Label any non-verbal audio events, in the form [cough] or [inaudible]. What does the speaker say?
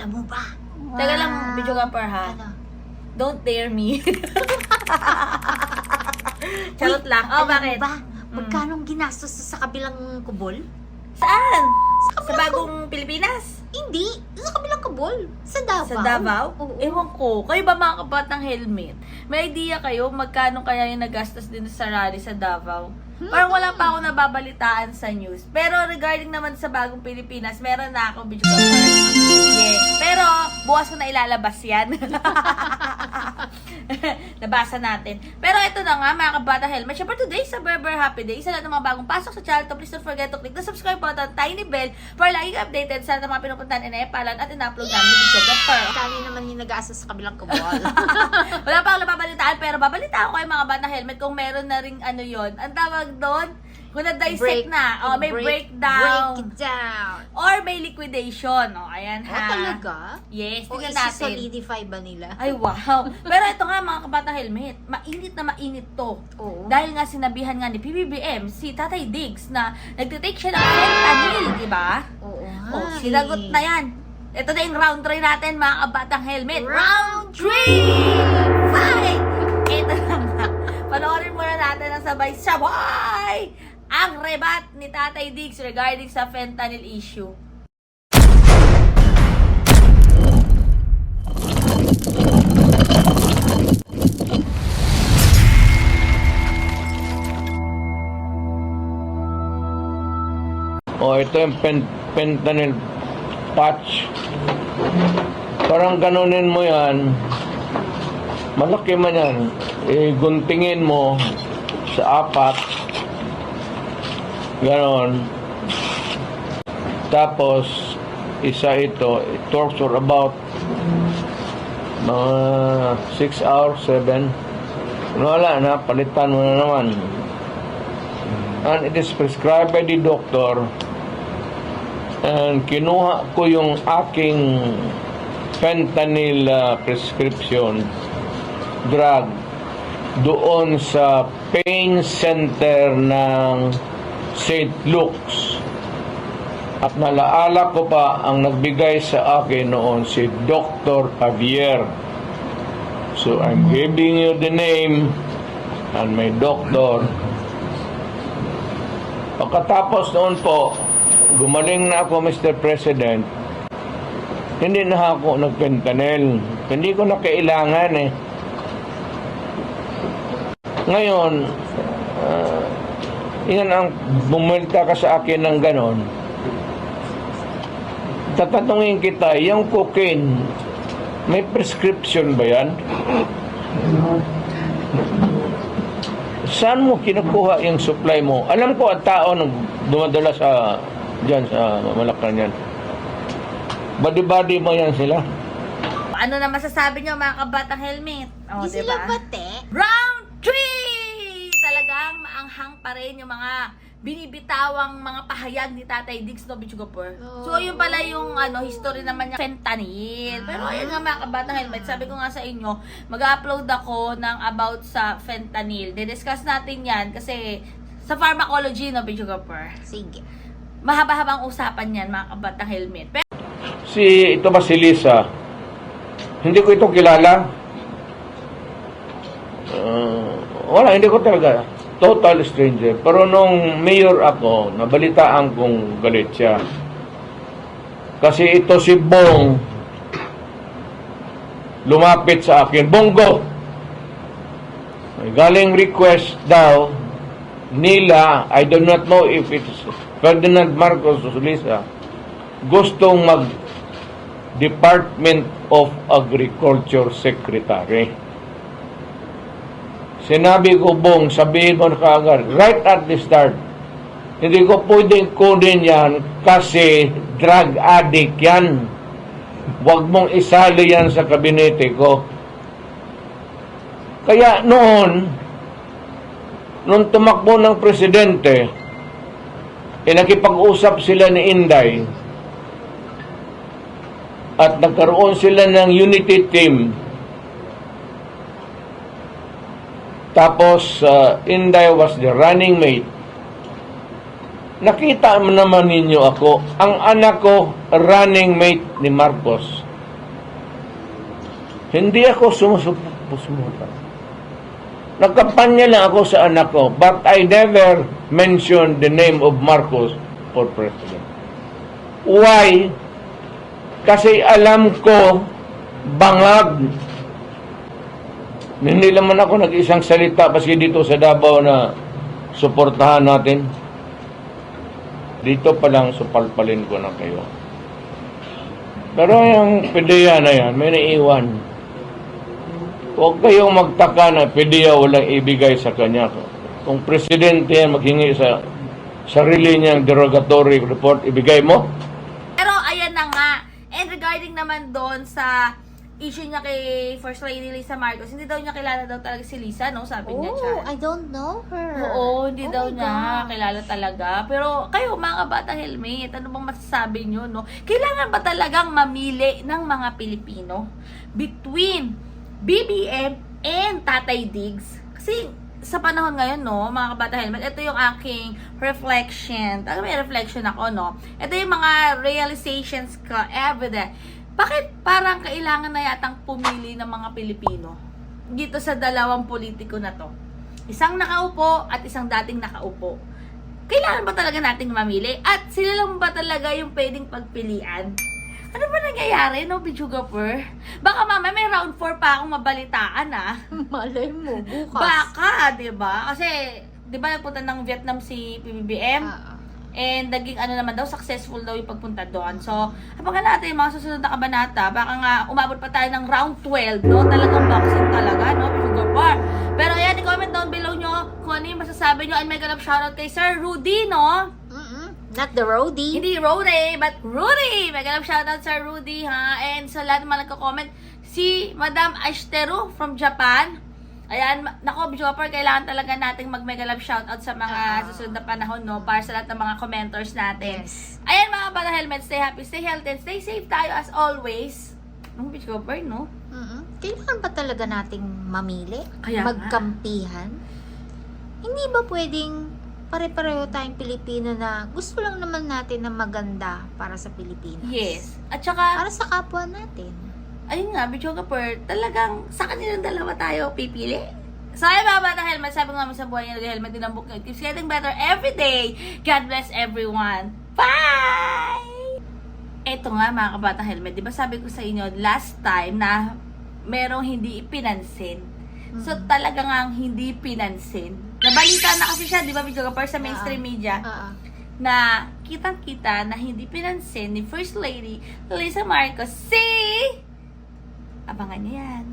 Alam mo ba? Teka lang, video ka par ha. Ano? Don't dare me. [laughs] [laughs] Charot lang. Oh, Alam bakit? ba? Magkano ang ginastos sa kabilang kubol? Saan? Sa kabilang bagong Pilipinas? Hindi. Sa kabilang kubol. Sa Davao. Sa Davao? Oo. Ewan ko. Kayo ba mga kabatang helmet? May idea kayo magkano kaya yung nagastos din sa rally sa Davao? Parang wala pa ako nababalitaan sa news. Pero regarding naman sa bagong Pilipinas, meron na ako video bukas ko na ilalabas yan. [laughs] Nabasa natin. Pero ito na nga mga kabata helmet. Syempre today sa Berber Happy Day. Isa lahat ng mga bagong pasok sa channel to. Please don't forget to click the subscribe button, tiny bell, para lagi updated sa mga pinupuntahan, inaepalan at ina-upload namin yung video cover. Magkano naman yung nag-aastos sa kabilang kubol? [laughs] Wala pa ako nababalitaan, pero babalita ako kay mga bata helmet kung meron na ring ano yon Ang tawag doon, kung na-dissect na, oh, may breakdown. Break it down. Or may liquidation. O, ayan Oh, ha. talaga? Yes, O tingnan natin. isi-solidify ba nila? Ay, wow. [laughs] Pero ito nga mga kabata helmet, mainit na mainit to. Oo. Dahil nga sinabihan nga ni PBBM si Tatay Diggs na nagtitake siya ng fentanyl, di ba? Oo. Oh, eh. sinagot na yan. Ito na yung round 3 natin, mga kabatang helmet. Round 3! Fight! Ito na nga. Panoorin muna natin ang sabay-sabay ang rebat ni Tatay Diggs regarding sa fentanyl issue. O, ito yung pen, fentanyl patch. Parang ganunin mo yan. Malaki man yan. Eh, guntingin mo sa apat. Ganon. Tapos, isa ito, it works for about mga 6 hours, 7. Wala na, palitan mo na naman. And it is prescribed by the doctor and kinuha ko yung aking fentanyl uh, prescription drug doon sa pain center ng St. Luke's. At nalaala ko pa ang nagbigay sa akin noon si Dr. Javier. So I'm giving you the name and my doctor. Pagkatapos noon po, gumaling na ako, Mr. President, hindi na ako nagpentanel. Hindi ko na kailangan eh. Ngayon, ah, yan ang bumulta ka sa akin ng ganon. Tatanungin kita, yung cocaine, may prescription ba yan? Saan mo kinukuha yung supply mo? Alam ko ang tao nang dumadala sa diyan sa Malacanang. Badi-badi mo yan sila. Ano na masasabi nyo mga kabatang helmet? O, Di sila bate? Round 3! Talagang maanghang pa rin yung mga binibitawang mga pahayag ni Tatay Diggs no Bichugapur. Oo. So yun pala yung ano history naman niya fentanyl. Pero Ah. ayun nga mga kabatang helmet, sabi ko nga sa inyo, mag-upload ako ng about sa fentanyl. Didiscuss natin yan kasi sa pharmacology no Bichugapur. Sige. Mahaba-habang usapan yan mga kabatang helmet. Pero Si ito ba si Lisa? Hindi ko ito kilala. Uh, wala, hindi ko talaga. Total stranger. Pero nung mayor ako, nabalitaan kong galit siya. Kasi ito si Bong lumapit sa akin. Bongo! Galing request daw nila, I do not know if it's Ferdinand Marcos o Lisa, gustong mag Department of Agriculture Secretary. Sinabi ko, Bong, sabihin mo na kaagad, right at the start, hindi ko pwedeng kunin yan kasi drug addict yan. Huwag mong isali yan sa kabinete ko. Kaya noon, nung tumakbo ng presidente, eh, nakipag-usap sila ni Inday at nagkaroon sila ng unity team. Tapos, uh, Inday was the running mate. Nakita naman ninyo ako, ang anak ko, running mate ni Marcos. Hindi ako sumusuporta. Nagkampanya lang ako sa anak ko, but I never mentioned the name of Marcos for president. Why? Kasi alam ko, bangag. Hindi naman ako nag-isang salita paski dito sa Davao na suportahan natin. Dito pa lang supalpalin ko na kayo. Pero yung PDEA na yan, may naiwan. Huwag kayong magtaka na PDEA walang ibigay sa kanya. Kung presidente yan maghingi sa sarili niyang derogatory report, ibigay mo? Pero ayan na nga. And regarding naman doon sa issue niya kay First Lady Lisa Marcos, hindi daw niya kilala daw talaga si Lisa, no? Sabi niya siya. Oh, I don't know her. Oo, hindi Oh daw my niya God. kilala talaga. Pero kayo mga bata helmet, ano bang masasabi niyo, no? Kailangan ba talagang mamili ng mga Pilipino between BBM and Tatay Diggs? Kasi sa panahon ngayon, no, mga kabata helmet, ito yung aking reflection. Talaga may reflection ako, no? Ito yung mga realizations ko everyday. Bakit parang kailangan na yatang pumili ng mga Pilipino dito sa dalawang politiko na to? Isang nakaupo at isang dating nakaupo. Kailangan ba talaga nating mamili? At sila lang ba talaga yung pwedeng pagpilian? Ano ba nangyayari, no, Bichugapur? Baka mamaya may round 4 pa akong mabalitaan, ah. [laughs] Malay mo, bukas. Baka, di ba? Kasi, di ba nagpunta ng Vietnam si PBBM? Ah, And naging ano naman daw, successful daw yung pagpunta doon. So, abangan natin yung mga susunod na kabanata. Baka nga umabot pa tayo ng round 12, no? Talagang boxing talaga, no? Sugar bar. Pero ayan, i-comment down below nyo kung ano yung masasabi nyo. And mega love shoutout kay Sir Rudy, no? Not the roadie. Hindi Rudy, but Rudy! Mega love shoutout Sir Rudy, ha? And sa lahat ng mga nagko-comment, si Madam Ashteru from Japan. Ayan, nako, Jopper, kailangan talaga nating mag-mega love shoutout sa mga Ah. susunod na panahon, no? Para sa lahat ng mga commenters natin. Yes. Ayan mga bata helmet, stay happy, stay healthy, and stay safe tayo as always. Ang bitch Cooper, no? Mm-mm. Kailangan ba talaga nating mamili? Kaya. Magkampihan? Hindi ba pwedeng pare-pareho tayong Pilipino na gusto lang naman natin na maganda para sa Pilipinas? Yes. At saka, Para sa kapwa natin. Ayun nga, Cooper, talagang sa kanilang dalawa tayo pipili. So, ayun mga bata helmet, sabi nga namin sa buhay niya, helmet din ang book It keeps getting better every day. God bless everyone. Bye! Eto nga mga kabata helmet, di ba sabi ko sa inyo last time na merong hindi ipinansin. So Mm. talaga nga hindi pinansin. Nabalita na kasi siya, di ba, Video Kapar, sa mainstream media, Ah, ah. na kitang-kita na hindi pinansin ni First Lady Lisa Marcos si... Abangan niyo yan.